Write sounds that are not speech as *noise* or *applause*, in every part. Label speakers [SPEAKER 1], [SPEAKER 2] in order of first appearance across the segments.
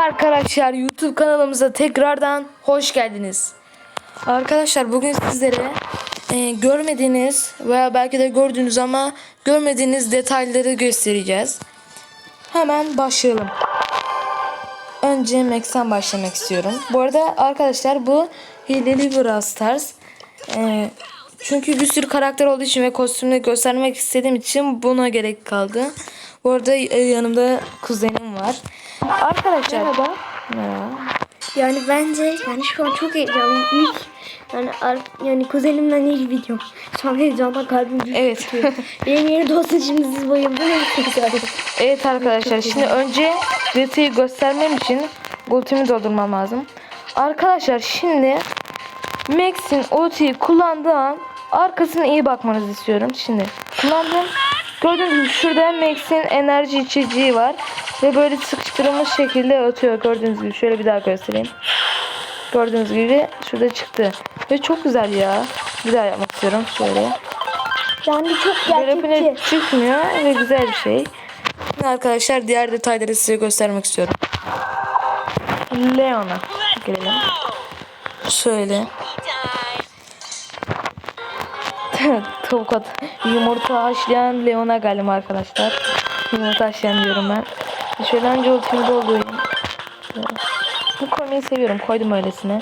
[SPEAKER 1] arkadaşlar YouTube kanalımıza tekrardan hoş geldiniz. Arkadaşlar bugün sizlere e, görmediğiniz veya belki de gördüğünüz ama görmediğiniz detayları göstereceğiz. Hemen başlayalım. Önce Max'ten başlamak istiyorum. Bu arada arkadaşlar bu hileli Brawl Stars. E, çünkü bir sürü karakter olduğu için ve kostümünü göstermek istediğim için buna gerek kaldı. Bu arada e, yanımda kuzenim var. Arkadaşlar.
[SPEAKER 2] Merhaba.
[SPEAKER 1] Merhaba.
[SPEAKER 2] Yani bence yani şu an çok heyecanlıyım. İlk yani yani kuzenimden ilk videom. Şu an heyecandan kalbim düşüyor.
[SPEAKER 1] Evet. *laughs*
[SPEAKER 2] Benim yeni dostum şimdi siz bayıldınız.
[SPEAKER 1] evet arkadaşlar şimdi önce detayı göstermem için ultimi doldurmam lazım. Arkadaşlar şimdi Max'in ultiyi kullandığı an arkasına iyi bakmanızı istiyorum. Şimdi kullandım. Gördüğünüz gibi şurada Max'in enerji içeceği var. Ve böyle sıkıştırılmış şekilde atıyor. Gördüğünüz gibi şöyle bir daha göstereyim. Gördüğünüz gibi şurada çıktı. Ve çok güzel ya. Bir daha yapmak istiyorum. Şöyle.
[SPEAKER 2] Yani çok gerçekçi.
[SPEAKER 1] çıkmıyor ve güzel bir şey. Şimdi arkadaşlar diğer detayları size göstermek istiyorum. Leon'a gelelim. Şöyle. Tavuk at. Yumurta haşlayan Leon'a geldim arkadaşlar. Yumurta haşlayan diyorum ben. Şöyle önce ultimi doldurayım. Bu koymayı seviyorum. Koydum öylesine.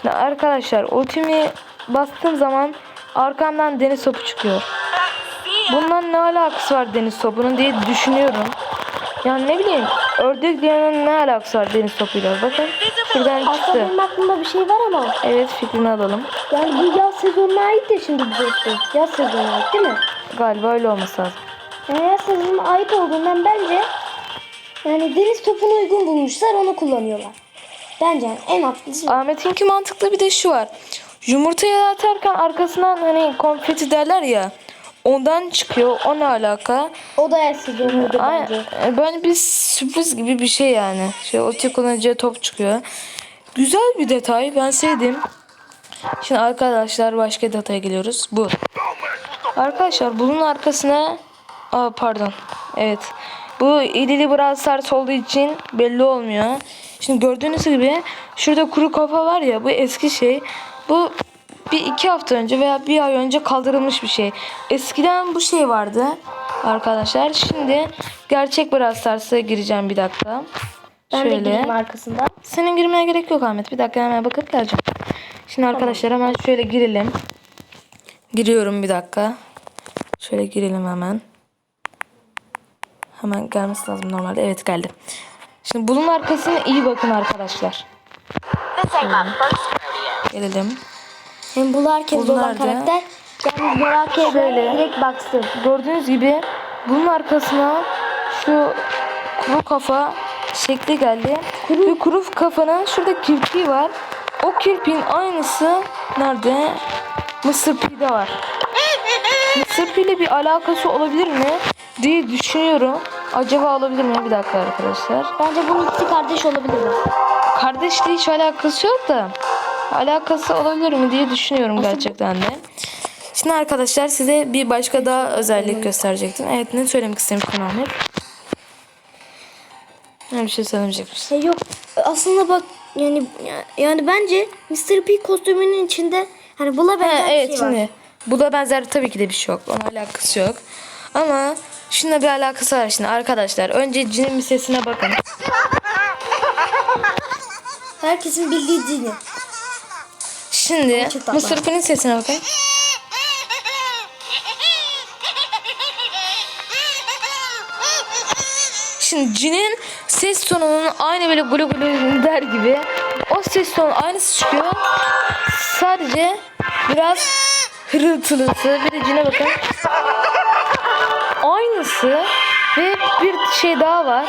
[SPEAKER 1] Şimdi arkadaşlar ultimi bastığım zaman arkamdan deniz topu çıkıyor. Bundan ne alakası var deniz topunun diye düşünüyorum. Yani ne bileyim ördek Leon'un ne alakası var deniz topuyla? Bakın şuradan
[SPEAKER 2] Aslında
[SPEAKER 1] çıktı.
[SPEAKER 2] benim aklımda bir şey var ama
[SPEAKER 1] Evet fikrini alalım.
[SPEAKER 2] yani bu yaz sezonuna ait de şimdi bu dostum. Yaz sezonuna ait değil mi?
[SPEAKER 1] Galiba öyle olması lazım.
[SPEAKER 2] Yani yaz sezonuna ait olduğundan bence yani deniz topunu uygun bulmuşlar onu kullanıyorlar. Bence yani en haklısı.
[SPEAKER 1] Ahmet'inki mantıklı bir de şu var. Yumurtaya atarken arkasından hani konfeti derler ya. Ondan çıkıyor. O ne alaka?
[SPEAKER 2] O da yaz sezonuydu
[SPEAKER 1] Ay,
[SPEAKER 2] bence.
[SPEAKER 1] böyle bir sürpriz gibi bir şey yani. Şey o kullanıcıya top çıkıyor. Güzel bir detay. Ben sevdim. Şimdi arkadaşlar başka detaya geliyoruz. Bu. Arkadaşlar bunun arkasına Aa pardon. Evet. Bu ilili Brawl Stars olduğu için belli olmuyor. Şimdi gördüğünüz gibi şurada kuru kafa var ya bu eski şey. Bu bir iki hafta önce veya bir ay önce kaldırılmış bir şey. Eskiden bu şey vardı arkadaşlar. Şimdi gerçek Brawl Stars'a gireceğim bir dakika.
[SPEAKER 2] Ben de
[SPEAKER 1] Şöyle.
[SPEAKER 2] gireyim arkasından.
[SPEAKER 1] Senin girmeye gerek yok Ahmet. Bir dakika hemen bakıp geleceğim. Şimdi arkadaşlar hemen şöyle girelim. Giriyorum bir dakika. Şöyle girelim hemen. Hemen gelmesi lazım normalde. Evet geldi. Şimdi bunun arkasına iyi bakın arkadaşlar.
[SPEAKER 3] Rodeo.
[SPEAKER 1] Gelelim.
[SPEAKER 2] Hem bu herkes
[SPEAKER 1] Bunlar
[SPEAKER 2] olan karakter. Yani merak
[SPEAKER 1] Şöyle.
[SPEAKER 2] direkt baksın.
[SPEAKER 1] Gördüğünüz gibi bunun arkasına şu kuru kafa şekli geldi. Ve kuru kafanın şurada kirpiği var. O kirpiğin aynısı nerede? Mısır P'de var. Mısır P ile bir alakası olabilir mi diye düşünüyorum. Acaba olabilir mi? Bir dakika arkadaşlar.
[SPEAKER 2] Bence bunun ikisi kardeş olabilir.
[SPEAKER 1] Kardeşliği hiç alakası yok da alakası olabilir mi diye düşünüyorum gerçekten de. Şimdi arkadaşlar size bir başka daha özellik gösterecektim. Evet ne söylemek istemiştin Ahmet? Ne bir şey söylemeyecekmişsin.
[SPEAKER 2] Şey yok. Aslında bak yani yani bence Mr. P kostümünün içinde hani buna
[SPEAKER 1] Ha,
[SPEAKER 2] benzer
[SPEAKER 1] evet
[SPEAKER 2] bir şey var.
[SPEAKER 1] şimdi bu da benzer tabii ki de bir şey yok. Ona alakası yok. Ama şununla bir alakası var şimdi arkadaşlar. Önce cinin sesine bakın.
[SPEAKER 2] Herkesin bildiği dini.
[SPEAKER 1] Şimdi. Mısır P'nin sesine bakın. Şimdi cinin ses tonunun aynı böyle gulu gulu der gibi o ses tonu aynısı çıkıyor. Sadece biraz hırıltılısı. Bir de cine bakın. Aynısı ve bir şey daha var.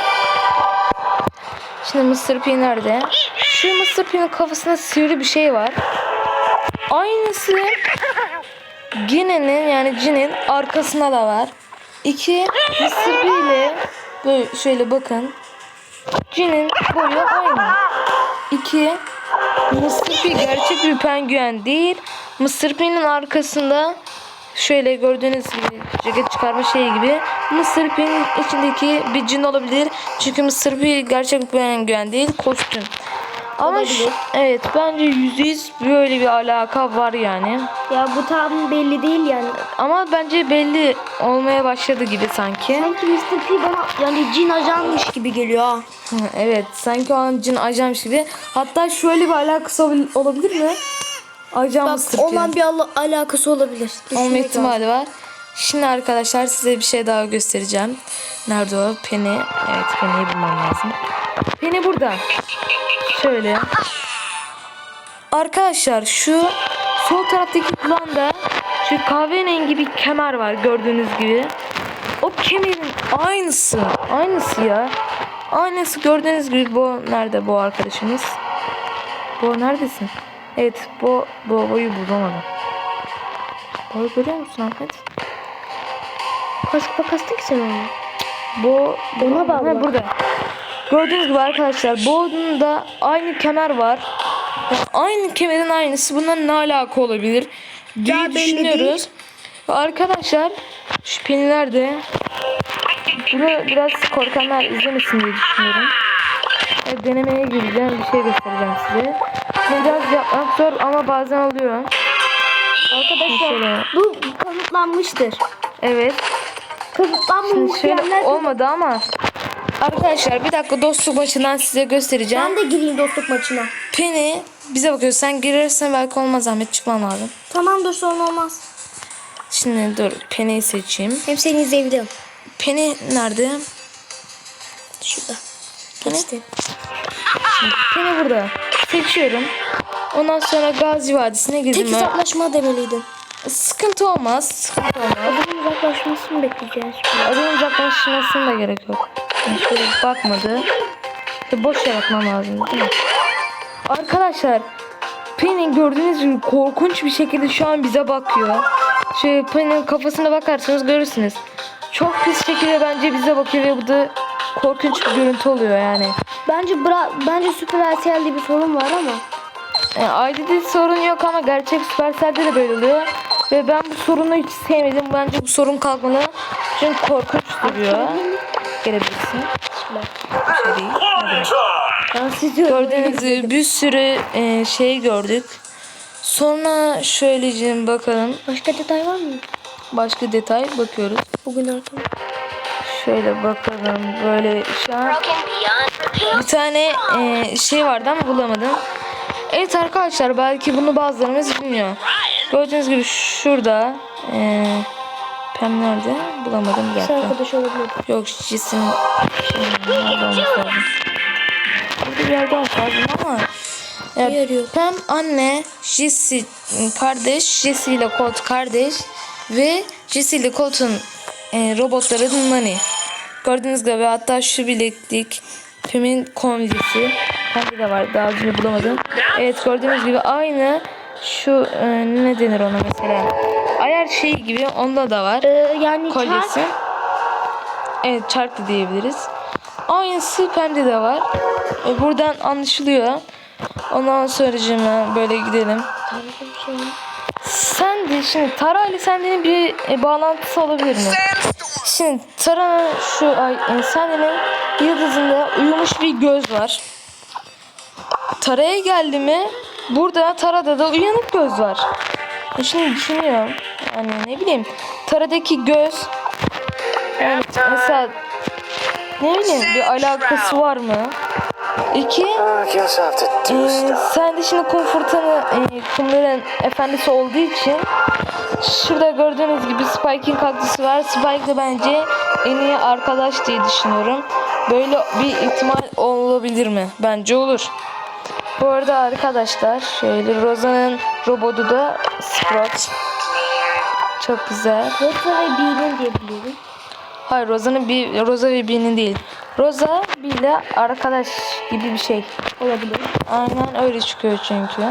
[SPEAKER 1] Şimdi Mr. P nerede? Şu Mr. P'nin kafasında sivri bir şey var. Aynısı Gine'nin yani Cin'in arkasında da var. İki. P ile böyle şöyle bakın. Cin'in boyu aynı. İki. P gerçek bir penguen değil. P'nin arkasında Şöyle gördüğünüz gibi ceket çıkarma şeyi gibi. P'nin içindeki bir cin olabilir. Çünkü Mr. P gerçek güven güven değil kostüm. Ama şu- evet bence yüz böyle bir alaka var yani.
[SPEAKER 2] Ya bu tam belli değil yani.
[SPEAKER 1] Ama bence belli olmaya başladı gibi sanki.
[SPEAKER 2] Sanki Mr. P bana yani cin ajanmış gibi geliyor ha. *laughs*
[SPEAKER 1] Evet sanki o an cin ajanmış gibi. Hatta şöyle bir alakası olabil- olabilir mi? Ajan
[SPEAKER 2] Bak
[SPEAKER 1] Mr. P.
[SPEAKER 2] olan bir ala- alakası olabilir.
[SPEAKER 1] Olma
[SPEAKER 2] Düşünmek
[SPEAKER 1] ihtimali var. Şimdi arkadaşlar size bir şey daha göstereceğim. Nerede o? Penny. Evet Penny'yi bulmam lazım. Penny burada. Şöyle. Arkadaşlar şu sol taraftaki planda şu kahverengi bir kemer var gördüğünüz gibi. O kemerin aynısı. Aynısı ya. Aynısı gördüğünüz gibi bu nerede bu arkadaşımız? Bu neredesin? Evet bu bu boyu bulamadım. Boyu görüyor musun Ahmet?
[SPEAKER 2] Kupa kastın ki sen onu?
[SPEAKER 1] Bu
[SPEAKER 2] bağlı.
[SPEAKER 1] Ha, burada. Gördüğünüz gibi arkadaşlar bunun da aynı kemer var. Yani aynı kemerin aynısı. Bundan ne alaka olabilir diye
[SPEAKER 2] belli
[SPEAKER 1] düşünüyoruz. arkadaşlar şu peniler de bunu biraz korkanlar izlemesin diye düşünüyorum. Evet, denemeye gireceğim. Bir şey göstereceğim size. Biraz yapmak zor ama bazen oluyor.
[SPEAKER 2] Arkadaşlar bu kanıtlanmıştır.
[SPEAKER 1] Evet.
[SPEAKER 2] Kanıtlanmamış
[SPEAKER 1] Şöyle
[SPEAKER 2] yerler.
[SPEAKER 1] olmadı ama Arkadaşlar bir dakika dostluk maçından size göstereceğim.
[SPEAKER 2] Ben de gireyim dostluk maçına.
[SPEAKER 1] Penny bize bakıyor. Sen girersen belki olmaz Ahmet çıkman lazım.
[SPEAKER 2] Tamam dur sorun olmaz.
[SPEAKER 1] Şimdi dur Penny'yi seçeyim.
[SPEAKER 2] Hem seni izleyebilirim.
[SPEAKER 1] Penny nerede?
[SPEAKER 2] Şurada.
[SPEAKER 1] Penny?
[SPEAKER 2] Geçti.
[SPEAKER 1] Penny burada. Seçiyorum. Ondan sonra Gazi Vadisi'ne
[SPEAKER 2] Tek
[SPEAKER 1] girdim. ben.
[SPEAKER 2] hesaplaşma demeliydin.
[SPEAKER 1] Sıkıntı olmaz. Sıkıntı olmaz.
[SPEAKER 2] Adamın uzaklaşmasını bekleyeceğiz.
[SPEAKER 1] Adamın uzaklaşmasına da gerek yok. Şöyle bakmadı. İşte boş yaratmam lazım değil mi? Arkadaşlar Penny gördüğünüz gibi korkunç bir şekilde şu an bize bakıyor. Şöyle Penny'nin kafasına bakarsanız görürsünüz. Çok pis şekilde bence bize bakıyor ve bu da korkunç bir görüntü oluyor yani.
[SPEAKER 2] Bence bra bence Supercell'de bir sorun var ama.
[SPEAKER 1] Yani ID'de sorun yok ama gerçek Supercell'de de böyle oluyor. Ve ben bu sorunu hiç sevmedim. Bence bu sorun kalkmalı. Çünkü korkunç duruyor. Gelebilirsin. Bir şey?
[SPEAKER 2] Ben sizi
[SPEAKER 1] Gördüğünüz gibi bir sürü e, şey gördük. Sonra şöylece bakalım.
[SPEAKER 2] Başka detay var mı?
[SPEAKER 1] Başka detay bakıyoruz.
[SPEAKER 2] Bugün ortam.
[SPEAKER 1] Şöyle bakalım. Böyle şu an bir tane e, şey vardı ama bulamadım. Evet arkadaşlar belki bunu bazılarımız bilmiyor. Gördüğünüz gibi şurada e, Pem nerede? Bulamadım bir dakika.
[SPEAKER 2] arkadaş olabilir.
[SPEAKER 1] Yok Jess'in nerede olması lazım. Burada bir yerde olması lazım ama
[SPEAKER 2] arıyor.
[SPEAKER 1] Pam anne, Jesse kardeş, Jesse ile Colt kardeş ve Jesse ile Colt'un e, robotları Nani. Gördüğünüz gibi hatta şu bileklik Pam'in kolyesi. Bende de var daha önce bulamadım. Evet gördüğünüz gibi aynı şu e, ne denir ona mesela. Ayar şeyi gibi onda da var
[SPEAKER 2] Ee, yani
[SPEAKER 1] kolyesi.
[SPEAKER 2] çark-
[SPEAKER 1] Evet çark da diyebiliriz. Aynısı pembe de var. E, buradan anlaşılıyor. Ondan sonra böyle gidelim. Sen de şimdi Tara ile Sende'nin bir e, bağlantısı olabilir mi? Şimdi Tara'nın şu ay e, yıldızında uyumuş bir göz var. Tara'ya geldi mi burada Tara'da da uyanık göz var. E Şimdi düşünüyorum. Yani ne bileyim Tara'daki göz yani mesela ne bileyim bir alakası var mı? İki
[SPEAKER 4] stuff.
[SPEAKER 1] sen de şimdi kum fırtına e, kumların efendisi olduğu için şurada gördüğünüz gibi Spike'in kaktüsü var. Spike de bence en iyi arkadaş diye düşünüyorum. Böyle bir ihtimal olabilir mi? Bence olur. Bu arada arkadaşlar şöyle Rosa'nın robotu da Sprout. Çok güzel.
[SPEAKER 2] Rosa ve B'nin diye biliyorum.
[SPEAKER 1] Hayır Rosa'nın bir Rosa ve Bee'nin değil. Rosa ile arkadaş gibi bir şey.
[SPEAKER 2] Olabilir.
[SPEAKER 1] Aynen öyle çıkıyor çünkü.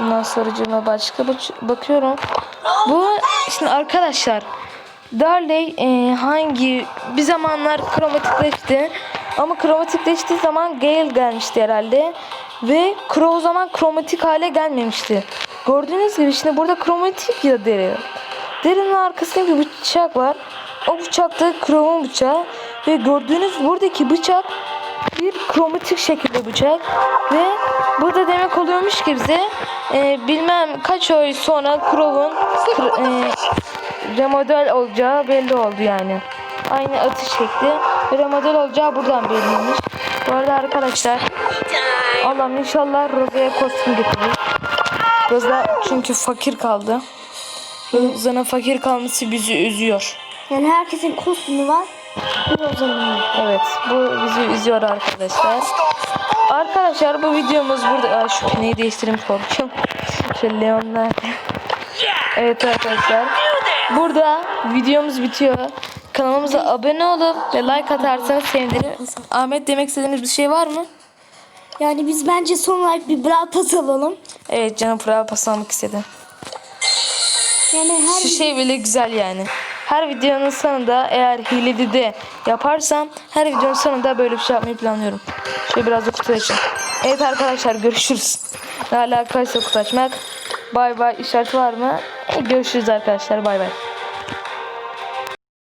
[SPEAKER 1] Bundan sonracığıma başka bak- bakıyorum. Bu şimdi arkadaşlar Darley e, hangi bir zamanlar kromatikleşti ama kromatikleştiği zaman Gale gelmişti herhalde ve Crow o zaman kromatik hale gelmemişti. Gördüğünüz gibi şimdi burada kromatik ya deri. Derinin arkasında bir bıçak var. O bıçak da Chrome'un bıçağı. Ve gördüğünüz buradaki bıçak bir kromatik şekilde bıçak. Ve bu da demek oluyormuş ki bize e, bilmem kaç ay sonra Chrome'un e, remodel olacağı belli oldu yani. Aynı atış şekli remodel olacağı buradan belliymiş. Bu arada arkadaşlar Allah'ım inşallah Roza'ya kostüm getirir. Roza çünkü fakir kaldı. Roza'nın fakir kalması bizi üzüyor.
[SPEAKER 2] Yani herkesin kostümü var. Bir o zaman.
[SPEAKER 1] Evet bu bizi üzüyor arkadaşlar. Arkadaşlar bu videomuz burada. Aa, şu pineyi değiştireyim korkuyorum. Şöyle Leon'lar. Evet arkadaşlar. Burada videomuz bitiyor. Kanalımıza abone olup ve like atarsanız sevinirim. Ahmet demek istediğiniz bir şey var mı?
[SPEAKER 2] Yani biz bence son olarak bir bra pas alalım.
[SPEAKER 1] Evet canım bravo pas almak istedim.
[SPEAKER 2] Yani her
[SPEAKER 1] Şu şey bile güzel yani. Her videonun sonunda eğer hileli de yaparsam her videonun sonunda böyle bir şey yapmayı planlıyorum. Şöyle biraz da kutu açayım. Evet arkadaşlar görüşürüz. Ne alakaysa kutu açmak. Bay bay işareti var mı? E, görüşürüz arkadaşlar bay bay.